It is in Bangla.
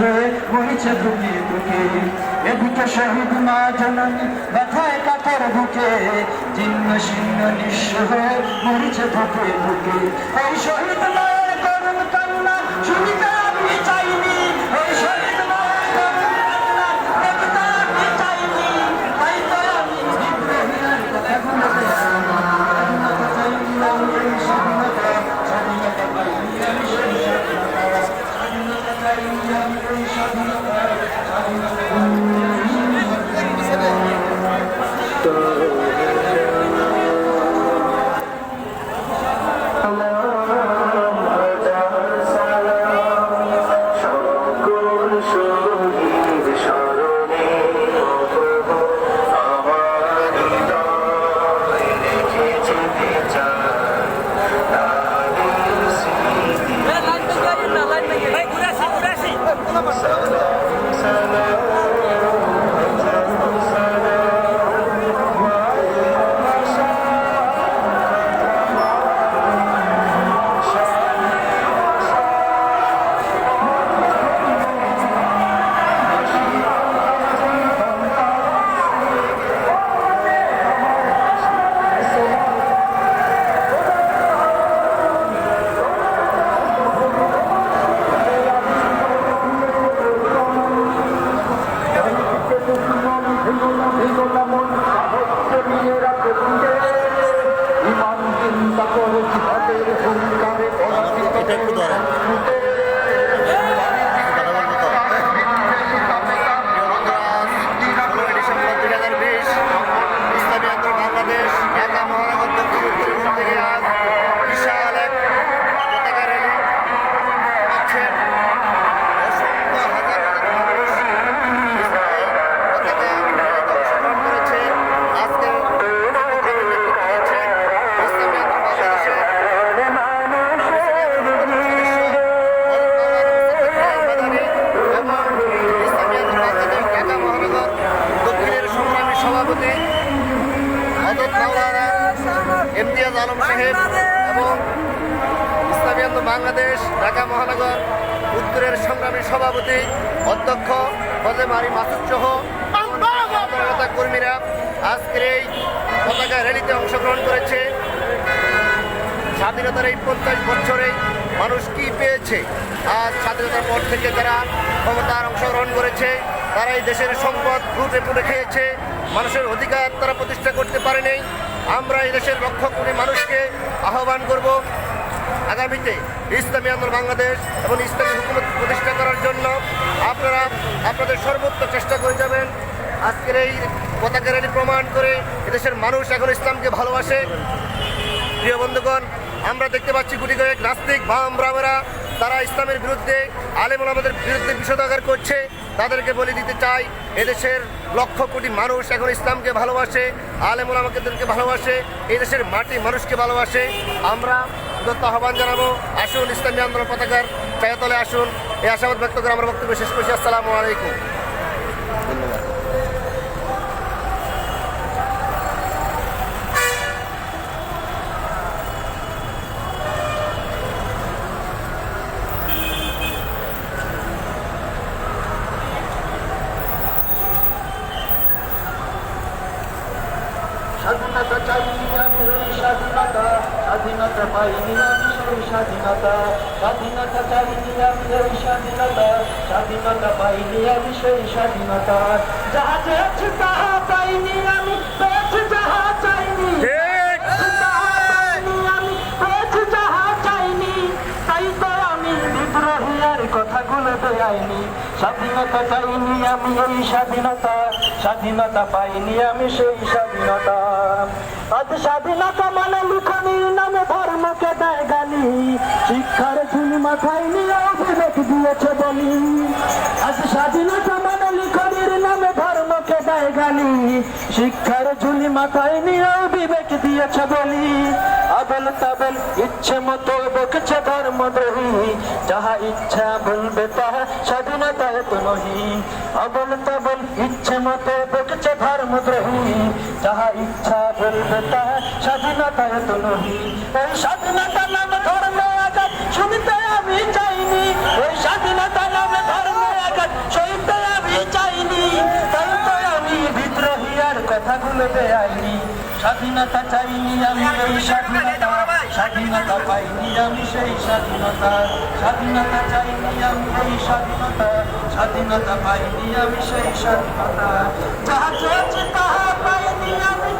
হয়ে মরিছে বুকে বুকে এদিকে শহীদ মা জননী ব্যথায় কাতর বুকে। জীর্ণ শীর্ণ নিঃস্ব হয়ে মরিছে বুকে বুকে। এই শহীদ মায়ের tempo do সভাপতি ইমতিয়াজ আলম সাহেব এবং ইসলামী বাংলাদেশ, ঢাকা মহানগর উত্তরের সংগ্রামী সভাপতি অধ্যক্ষ হজে মারি মাসুদ সহ কর্মীরা আজকের এই পতাকা র্যালিতে অংশগ্রহণ করেছে। স্বাধীনতার এই পঞ্চাশ বছরে মানুষ কি পেয়েছে? আজ স্বাধীনতার পর থেকে যারা ক্ষমতার অংশগ্রহণ করেছে তারা এই দেশের সম্পদ গ্রুপে পুড়ে খেয়েছে, মানুষের অধিকার তারা প্রতিষ্ঠা করতে পারেনি। আমরা এই দেশের লক্ষ কোটি মানুষকে আহ্বান করব আগামীতে ইসলামী আন্দোলন বাংলাদেশ এবং ইসলামী হুকুমত প্রতিষ্ঠা করার জন্য। আপনারা আপনাদের সর্বোচ্চ চেষ্টা করে যাবেন। আজকের এই পতাকা প্রমাণ করে এদেশের মানুষ এখন ইসলামকে ভালোবাসে। প্রিয় বন্ধুগণ আমরা দেখতে পাচ্ছি গুটি কয়েক নাস্তিক, বাম ব্রাহ্মরা তারা ইসলামের বিরুদ্ধে, আলেম আমাদের বিরুদ্ধে বিষোদাগার করছে। তাদেরকে বলে দিতে চাই, এদেশের লক্ষ কোটি মানুষ এখন ইসলামকে ভালোবাসে, আলেম আমাদেরকে ভালোবাসে, এদেশের মাটি মানুষকে ভালোবাসে। আমরা দত্ত আহ্বান জানাব, আসুন ইসলামী আন্দোলন পতাকার ছায়াতলে আসুন। এই আশাবাদ ব্যক্ত করে আমরা বক্তব্য শেষ করছি। আসসালামু আলাইকুম। স্বাধীনতা চাইনি আমি ওই স্বাধীনতা স্বাধীনতা পাইনি আমি সেই স্বাধীনতা। স্বাধীনতা চাইনি আমি ওই স্বাধীনতা স্বাধীনতা পাইনি আমি সেই স্বাধীনতা। যাহা চেয়েছি তাহা পাইনি আমি, পেয়েছি কথাগুলো স্বাধীনতা চাইনি আমি এই স্বাধীনতা স্বাধীনতা পাইনি আমি সেই স্বাধীনতা। আজ স্বাধীনতা মানে লিখনির নামে ধর্মকে দেয় গালি শিক্ষার ঝুলি মাথায় নিয়ে অভিযোগ দিয়েছে বলি। আজ স্বাধীনতা মানে দেয় গালি। শিক্ষার ঝুলি মাথায় নিয়ে বিবেক দিয়েছে বলি। আবল তাবল ইচ্ছে মতো বকছে ধর্মদ্রোহী। যাহা ইচ্ছা বলবে তাহা স্বাধীনতায় তো নহি। আবল তাবল ইচ্ছে মতো বকছে ধর্মদ্রোহী। যাহা ইচ্ছা বলবে তাহা স্বাধীনতায় তো নহি। স্বাধীনতা কথাগুলো বেআইনি স্বাধীনতা চাইনি আমি ওই স্বাধীনতা স্বাধীনতা পাইনি আমি সেই স্বাধীনতা স্বাধীনতা চাইনি আমি ওই স্বাধীনতা স্বাধীনতা পাইনি আমি সেই স্বাধীনতা। যাহা চলছে তাহা পাইনি আমি